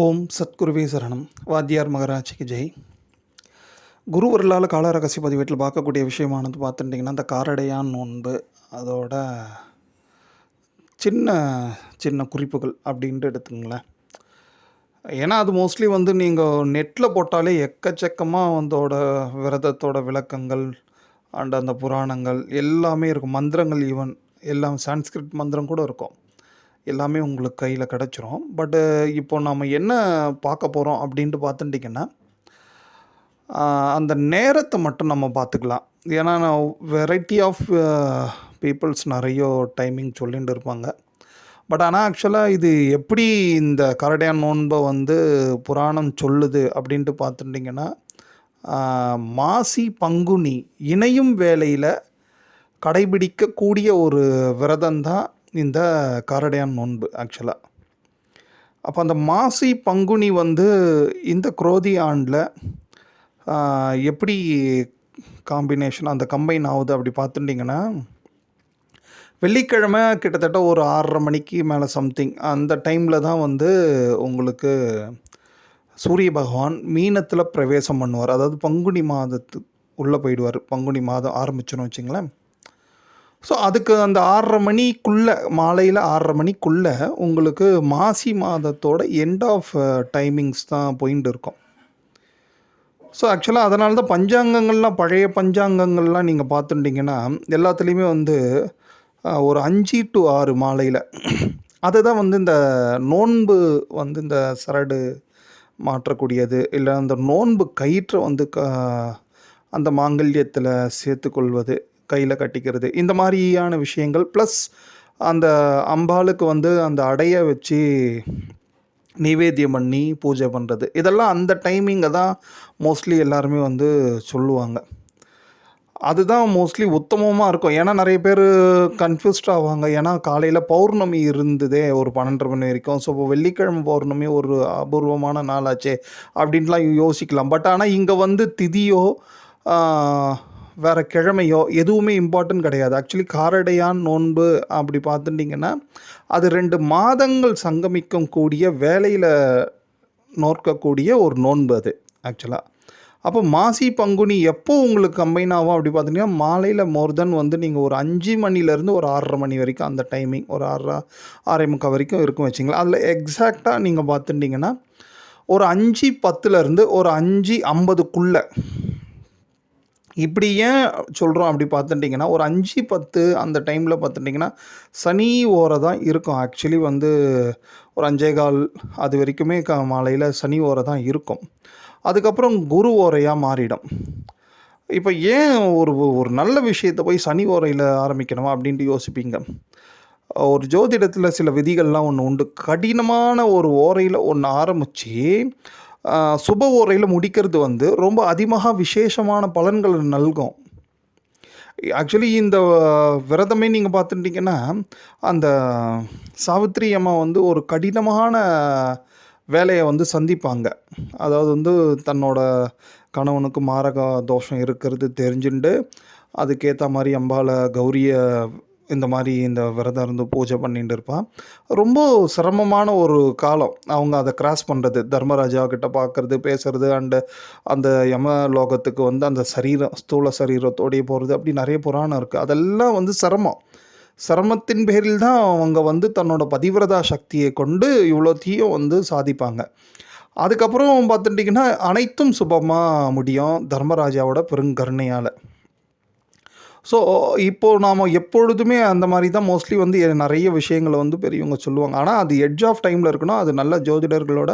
ஓம் சத்குருவே சரணம். வாத்தியார் மகராஜிக்கு ஜெய். குரு வரலால் கால பதிவேட்டில் பார்க்கக்கூடிய விஷயமானது பார்த்துட்டிங்கன்னா அந்த காரடையான் நோன்பு அதோட சின்ன சின்ன குறிப்புகள் அப்படின்ட்டு எடுத்துங்களேன். ஏன்னா அது மோஸ்ட்லி வந்து நீங்கள் நெட்டில் போட்டாலே எக்கச்சக்கமாக வந்தோட விரதத்தோட விளக்கங்கள் அண்ட் அந்த புராணங்கள் எல்லாமே இருக்கும். மந்திரங்கள் ஈவன் எல்லாம் சான்ஸ்கிரிட் மந்திரம் கூட இருக்கும். எல்லாமே உங்களுக்கு கையில் கிடச்சிரும். பட்டு இப்போ நம்ம என்ன பார்க்க போகிறோம் அப்படின்ட்டு பார்த்துட்டிங்கன்னா அந்த நேரத்தை மட்டும் நம்ம பார்த்துக்கலாம். ஏன்னா நான் வெரைட்டி ஆஃப் பீப்புள்ஸ் நிறைய டைமிங் சொல்லிகிட்டு இருப்பாங்க. பட் ஆனால் ஆக்சுவலாக இது எப்படி இந்த கரடையான் நோன்பை வந்து புராணம் சொல்லுது அப்படின்ட்டு பார்த்துட்டிங்கன்னா மாசி பங்குனி இணையும் வேலையில் கடைபிடிக்கக்கூடிய ஒரு விரதம் தான் இந்த காரடையான் நோன்பு ஆக்சுவலாக அப்போ அந்த மாசி பங்குனி வந்து இந்த குரோதி ஆண்டில் எப்படி காம்பினேஷன் அந்த கம்பைன் ஆகுது அப்படி பார்த்துட்டிங்கன்னா வெள்ளிக்கிழமை கிட்டத்தட்ட ஒரு ஆறரை மணிக்கு மேலே சம்திங் அந்த டைமில் தான் வந்து உங்களுக்கு சூரிய பகவான் மீனத்தில் பிரவேசம் பண்ணுவார். அதாவது பங்குனி மாதத்து உள்ளே போயிடுவார். பங்குனி மாதம் ஆரம்பிச்சோன்னு வச்சிங்களேன். ஸோ அதுக்கு அந்த ஆறரை மணிக்குள்ளே மாலையில் ஆறரை மணிக்குள்ளே உங்களுக்கு மாசி மாதத்தோட எண்ட் ஆஃப் டைமிங்ஸ் தான் போயின்னு இருக்கும். ஸோ ஆக்சுவலாக அதனால தான் பஞ்சாங்கங்கள்லாம் பழைய பஞ்சாங்கங்கள்லாம் நீங்கள் பார்த்துட்டிங்கன்னா எல்லாத்துலேயுமே வந்து uh, ஒரு அஞ்சு டு ஆறு மாலையில். அதுதான் வந்து இந்த நோன்பு வந்து இந்த சரடு மாற்றக்கூடியது. இல்லை அந்த நோன்பு கயிற்றை வந்து க அந்த மாங்கல்யத்தில் சேர்த்துக்கொள்வது. கையில் கட்டிக்கிறது. இந்த மாதிரியான விஷயங்கள் ப்ளஸ் அந்த அம்பாளுக்கு வந்து அந்த அடையை வச்சு நிவேத்தியம் பண்ணி பூஜை பண்ணுறது இதெல்லாம் அந்த டைமிங்கை தான் மோஸ்ட்லி எல்லாருமே வந்து சொல்லுவாங்க. அதுதான் மோஸ்ட்லி உத்தமமாக இருக்கும். ஏன்னா நிறைய பேர் கன்ஃபியூஸ்ட் ஆவாங்க. ஏன்னா காலையில் பௌர்ணமி இருந்ததே ஒரு பன்னெண்டு மணி வரைக்கும். ஸோ இப்போ வெள்ளிக்கிழமை பௌர்ணமி ஒரு அபூர்வமான நாளாச்சே அப்படின்ட்டுலாம் யோசிக்கலாம். பட் ஆனால் இங்கே வந்து திதியோ வேறு கிழமையோ எதுவுமே இம்பார்ட்டன்ட் கிடையாது. ஆக்சுவலி காரடையான் நோன்பு அப்படி பார்த்துட்டிங்கன்னா அது ரெண்டு மாதங்கள் சங்கமிக்கும் கூடிய வேலையில் நோக்கக்கூடிய ஒரு நோன்பு அது ஆக்சுவலாக அப்போ மாசி பங்குனி எப்போ உங்களுக்கு கம்பைன் ஆகும் அப்படி பார்த்தீங்கன்னா மாலையில் மோர் தென் வந்து நீங்கள் ஒரு அஞ்சு மணிலேருந்து ஒரு ஆறரை மணி வரைக்கும் அந்த டைமிங் ஒரு ஆறரை ஆறரை முக்கால் வரைக்கும் இருக்கும் வச்சிங்களா அதில் எக்ஸாக்டாக நீங்கள் பார்த்துட்டிங்கன்னா ஒரு அஞ்சு பத்துலேருந்து ஒரு அஞ்சு ஐம்பதுக்குள்ளே இப்படி ஏன் சொல்கிறோம் அப்படி பார்த்துட்டிங்கன்னா ஒரு அஞ்சு பத்து அந்த டைமில் பார்த்துட்டிங்கன்னா சனி ஓரை தான் இருக்கும். ஆக்சுவலி வந்து ஒரு அஞ்சே கால் அது வரைக்குமே க மாலையில் சனி ஓரை தான் இருக்கும். அதுக்கப்புறம் குரு ஓரையாக மாறிடும். இப்போ ஏன் ஒரு ஒரு நல்ல விஷயத்தை போய் சனி ஓரையில் ஆரம்பிக்கணுமா அப்படின்ட்டு யோசிப்பீங்க. ஒரு ஜோதிடத்தில் சில விதிகள்லாம் ஒன்று உண்டு. கடினமான ஒரு ஓரையில் ஒன்று ஆரம்பித்து சுப ஓரையில் முடிக்கிறது வந்து ரொம்ப அதிகமாக விசேஷமான பலன்கள் நல்கும். ஆக்சுவலி இந்த விரதமே நீங்கள் பார்த்துட்டிங்கன்னா அந்த சாவித்ரி அம்மா வந்து ஒரு கடினமான வேலையை வந்து சந்திப்பாங்க. அதாவது வந்து தன்னோட கணவனுக்கு மாரக தோஷம் இருக்கிறது தெரிஞ்சுண்டு அதுக்கேற்ற மாதிரி அம்பால கௌரியை இந்த மாதிரி இந்த விரதம் இருந்து பூஜை பண்ணிட்டு இருப்பான். ரொம்ப சிரமமான ஒரு காலம். அவங்க அதை கிராஸ் பண்ணுறது தர்மராஜா கிட்ட பார்க்குறது பேசுறது அண்டு அந்த யம லோகத்துக்கு வந்து அந்த சரீரம் ஸ்தூல சரீரத்தோடைய போகிறது அப்படி நிறைய புராணம் இருக்குது அதெல்லாம் வந்து சிரமம். சிரமத்தின் பேரில் தான் அவங்க வந்து தன்னோட பதிவிரதா சக்தியை கொண்டு இவ்வளோத்தையும் வந்து சாதிப்பாங்க. அதுக்கப்புறம் பார்த்துட்டிங்கன்னா அனைத்தும் சுபமாக முடியும் தர்மராஜாவோட பெருங்கருணையால். ஸோ இப்போது நாம் எப்பொழுதுமே அந்த மாதிரி தான் மோஸ்ட்லி வந்து நிறைய விஷயங்களை வந்து பெரியவங்க சொல்லுவாங்க. ஆனால் அது எட்ஜ் ஆஃப் டைமில் இருக்கணும் அது நல்ல ஜோதிடர்களோட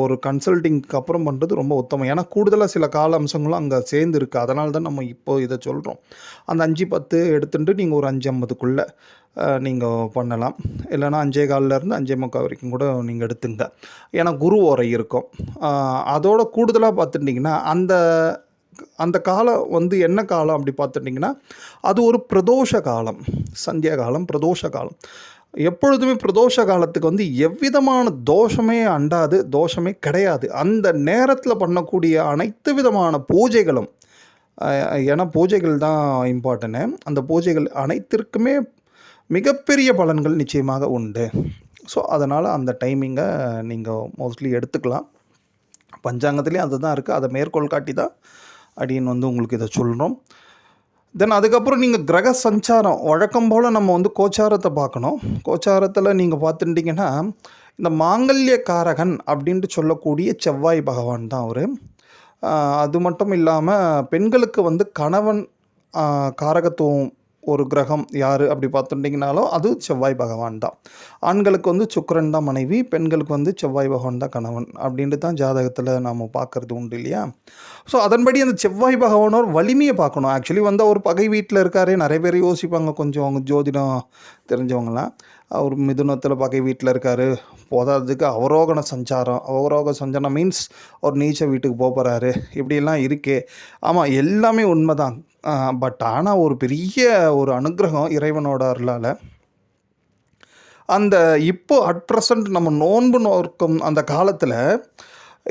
ஒரு கன்சல்ட்டிங்க்கு அப்புறம் பண்ணுறது ரொம்ப உத்தமம். ஏன்னா கூடுதலாக சில கால அம்சங்களும் அங்கே சேர்ந்து இருக்குது அதனால தான் நம்ம இப்போ இதை சொல்கிறோம் அந்த அஞ்சு பத்து எடுத்துட்டு நீங்கள் ஒரு அஞ்சு ஐம்பதுக்குள்ளே நீங்கள் பண்ணலாம். இல்லைனா அஞ்சே காலிலேருந்து அஞ்சே முக்கால் வரைக்கும் கூட நீங்கள் எடுத்துங்க. ஏன்னா குரு ஓரை இருக்கும். அதோட கூடுதலாக பார்த்துட்டிங்கன்னா அந்த அந்த காலம் வந்து என்ன காலம் அப்படி பார்த்துட்டிங்கன்னா அது ஒரு பிரதோஷ காலம் சந்தியா காலம் பிரதோஷ காலம். எப்பொழுதுமே பிரதோஷ காலத்துக்கு வந்து எவ்விதமான தோஷமே அண்டாது தோஷமே கிடையாது. அந்த நேரத்தில் பண்ணக்கூடிய அனைத்து விதமான பூஜைகளும் ஏன்னா பூஜைகள் தான் இம்பார்ட்டனு. அந்த பூஜைகள் அனைத்திற்குமே மிகப்பெரிய பலன்கள் நிச்சயமாக உண்டு. ஸோ அதனால் அந்த டைமிங்கை நீங்கள் மோஸ்ட்லி எடுத்துக்கலாம். பஞ்சாங்கத்துலேயும் அதுதான் இருக்குது அதை மேற்கோள் காட்டி தான் அப்படின்னு வந்து உங்களுக்கு இதை சொல்கிறோம் தென் அதுக்கப்புறம் நீங்கள் கிரக சஞ்சாரம் வழக்கம் போல் நம்ம வந்து கோச்சாரத்தை பார்க்கணும். கோச்சாரத்தில் நீங்கள் பார்த்துட்டிங்கன்னா இந்த மாங்கல்ய காரகன் அப்படின்ட்டு சொல்லக்கூடிய செவ்வாய் பகவான் தான் அவர். அது மட்டும் இல்லாமல் பெண்களுக்கு வந்து கணவன் காரகத்துவம் ஒரு கிரகம் யார் அப்படி பார்த்துட்டிங்கனாலும் அது செவ்வாய் பகவான் தான். ஆண்களுக்கு வந்து சுக்கரன் தான் மனைவி பெண்களுக்கு வந்து செவ்வாய் பகவான் தான் கணவன் அப்படின்ட்டு தான் ஜாதகத்தில் நாம் பார்க்கறது உண்டு இல்லையா? ஸோ அதன்படி அந்த செவ்வாய் பகவானோர் வலிமையை பார்க்கணும். ஆக்சுவலி வந்து அவர் பகை வீட்டில் இருக்காரே. நிறைய பேர் யோசிப்பாங்க. கொஞ்சம் அவங்க ஜோதிடம் தெரிஞ்சவங்களாம் அவர் மிதுனத்தில் பகை வீட்டில் இருக்கார். போதாததுக்கு அவரோகண சஞ்சாரம் அவரோக சஞ்சாரம் மீன்ஸ் ஒரு நீச்ச வீட்டுக்கு போக போகிறாரு இப்படியெல்லாம் இருக்கே. ஆமாம் எல்லாமே உண்மை தான் பட் ஆனால் ஒரு பெரிய ஒரு அனுகிரகம் இறைவனோட அருளால் அந்த இப்போ அட் ப்ரெசண்ட் நம்ம நோன்பு நோக்கும் அந்த காலத்தில்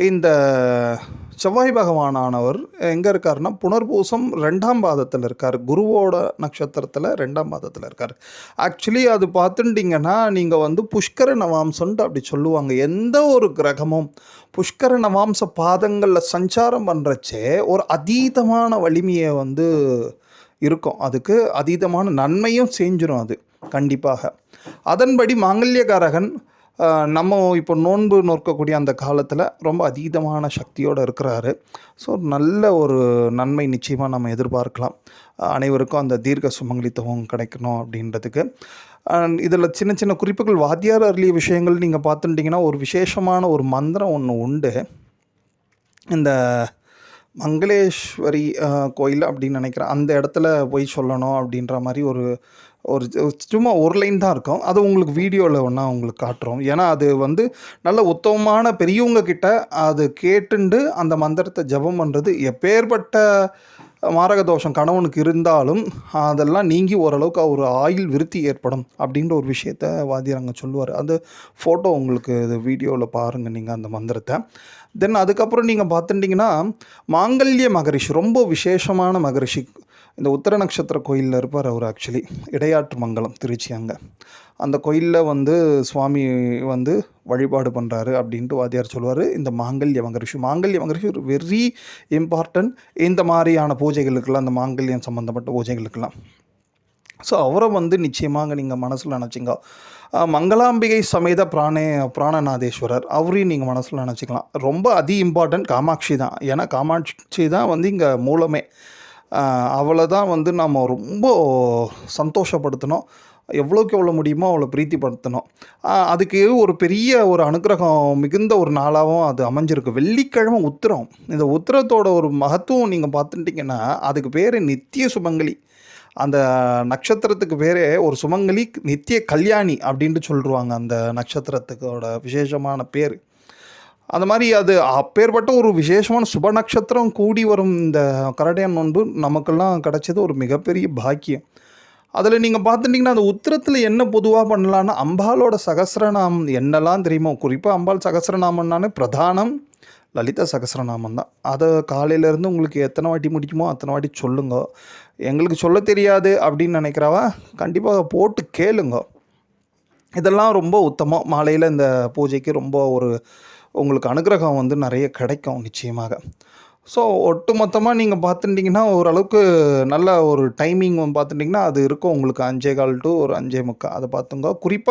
இந்த செவ்வாய் பகவானானவர் எங்கே இருக்காருன்னா புனர்பூசம் ரெண்டாம் பாதத்தில் இருக்கார். குருவோட நட்சத்திரத்தில் ரெண்டாம் பாதத்தில் இருக்கார். ஆக்சுவலி அது பார்த்துட்டிங்கன்னா நீங்கள் வந்து புஷ்கர நவாம்சன்ட்டு அப்படி சொல்லுவாங்க. எந்த ஒரு கிரகமும் புஷ்கர நவாம்ச பாதங்களில் சஞ்சாரம் பண்ணுறச்சே ஒரு அதீதமான வலிமையை வந்து இருக்கும். அதுக்கு அதீதமான நன்மையும் செஞ்சிடும் அது கண்டிப்பாக. அதன்படி மாங்கல்யகாரகன் நம்ம இப்போ நோன்பு நோக்கக்கூடிய அந்த காலத்தில் ரொம்ப அதீதமான சக்தியோடு இருக்கிறாரு. ஸோ நல்ல ஒரு நன்மை நிச்சயமாக நம்ம எதிர்பார்க்கலாம். அனைவருக்கும் அந்த தீர்க்க சுமங்கலித்துவம் கிடைக்கணும் அப்படின்றதுக்கு. இதில் சின்ன சின்ன குறிப்புகள் வாத்தியார் அருளிய விஷயங்கள் நீங்கள் பார்த்துட்டிங்கன்னா ஒரு விசேஷமான ஒரு மந்திரம் ஒன்று உண்டு. இந்த மங்களேஸ்வரி கோயில் அப்படின்னு நினைக்கிறேன் அந்த இடத்துல போய் சொல்லணும் அப்படின்ற மாதிரி ஒரு ஒரு சும்மா ஒரு லைன் தான் இருக்கும். அது உங்களுக்கு வீடியோவில் ஒன்றா உங்களுக்கு காட்டுறோம். ஏன்னா அது வந்து நல்ல உத்தமமான பெரியவங்க கிட்ட அது கேட்டுண்டு அந்த மந்திரத்தை ஜெபம் பண்ணுறது எப்பேற்பட்ட மாரக தோஷம் கணவனுக்கு இருந்தாலும் அதெல்லாம் நீங்கி ஓரளவுக்கு ஒரு ஆயுள் விருத்தி ஏற்படும் அப்படின்ற ஒரு விஷயத்த வாத்தியார் சொல்லுவார். அந்த ஃபோட்டோ உங்களுக்கு இது வீடியோவில் பாருங்கள் நீங்கள் அந்த மந்திரத்தை. தென் அதுக்கப்புறம் நீங்கள் பார்த்துட்டிங்கன்னா மாங்கல்ய மகரிஷி ரொம்ப விசேஷமான மகரிஷி. இந்த உத்தர நட்சத்திர கோயிலில் இருப்பார் அவர் ஆக்சுவலி இடையாற்று மங்கலம் திருச்சி அங்கே. அந்த கோயிலில் வந்து சுவாமி வந்து வழிபாடு பண்ணுறாரு அப்படின்ட்டு வாத்தியார் சொல்லுவார். இந்த மாங்கல்ய மகரிஷி மாங்கல்ய மகரிஷி ஒரு வெரி இம்பார்ட்டன்ட் இந்த மாதிரியான பூஜைகளுக்கெல்லாம் அந்த மாங்கல்யம் சம்மந்தப்பட்ட பூஜைகளுக்கெல்லாம். ஸோ அவரை வந்து நிச்சயமாக நீங்கள் மனசில் நினச்சிங்க. மங்களாம்பிகை சமேத பிராணே பிராணநாதேஸ்வரர் அவரையும் நீங்கள் மனசில் நினச்சிக்கலாம். ரொம்ப அதி இம்பார்ட்டன்ட் காமாட்சி தான். ஏன்னா காமாட்சி தான் வந்து இங்கே மூலமே. அவளை தான் வந்து நம்ம ரொம்ப சந்தோஷப்படுத்தணும். எவ்வளோக்கு எவ்வளோ முடியுமோ அவளை பிரீத்திப்படுத்தணும். அதுக்கு ஒரு பெரிய ஒரு அனுக்கிரகம் மிகுந்த ஒரு நாளாகவும் அது அமைஞ்சிருக்கு. வெள்ளிக்கிழமை உத்திரம். இந்த உத்திரத்தோட ஒரு மகத்துவம் நீங்கள் பார்த்துட்டிங்கன்னா அதுக்கு பேர் நித்திய சுமங்கலி. அந்த நட்சத்திரத்துக்கு பேரே ஒரு சுமங்கலி நித்திய கல்யாணி அப்படின்ட்டு சொல்லிடுவாங்க அந்த நட்சத்திரத்துக்கோட விசேஷமான பேர். அந்த மாதிரி அது அப்பேற்பட்ட ஒரு விசேஷமான சுப நட்சத்திரம் கூடி வரும் இந்த கரடையான் நோன்பு நமக்கெல்லாம் கிடைச்சது ஒரு மிகப்பெரிய பாக்கியம். அதில் நீங்கள் பார்த்துட்டிங்கன்னா அந்த உத்திரத்தில் என்ன பொதுவாக பண்ணலான்னா அம்பாலோட சகசிரநாமம் என்னெல்லாம் தெரியுமோ குறிப்பாக அம்பாள் சகசிரநாமம்னாலே பிரதானம் லலிதா சகசிரநாமம் தான். அதை காலையிலேருந்து உங்களுக்கு எத்தனை வாட்டி முடிக்குமோ அத்தனை வாட்டி சொல்லுங்க. எங்களுக்கு சொல்ல தெரியாது அப்படின்னு நினைக்கிறவா கண்டிப்பாக போட்டு கேளுங்க. இதெல்லாம் ரொம்ப உத்தமம். மாலையில் இந்த பூஜைக்கு ரொம்ப ஒரு உங்களுக்கு அனுகிரகம் வந்து நிறைய கிடைக்கும் நிச்சயமாக. ஸோ ஒட்டு மொத்தமாக நீங்கள் பார்த்துட்டிங்கன்னா ஓரளவுக்கு நல்ல ஒரு டைமிங் பார்த்துட்டிங்கன்னா அது இருக்கும். உங்களுக்கு அஞ்சே கால் டு ஒரு அஞ்சே முக்கால். அதை பார்த்துங்க. குறிப்பாக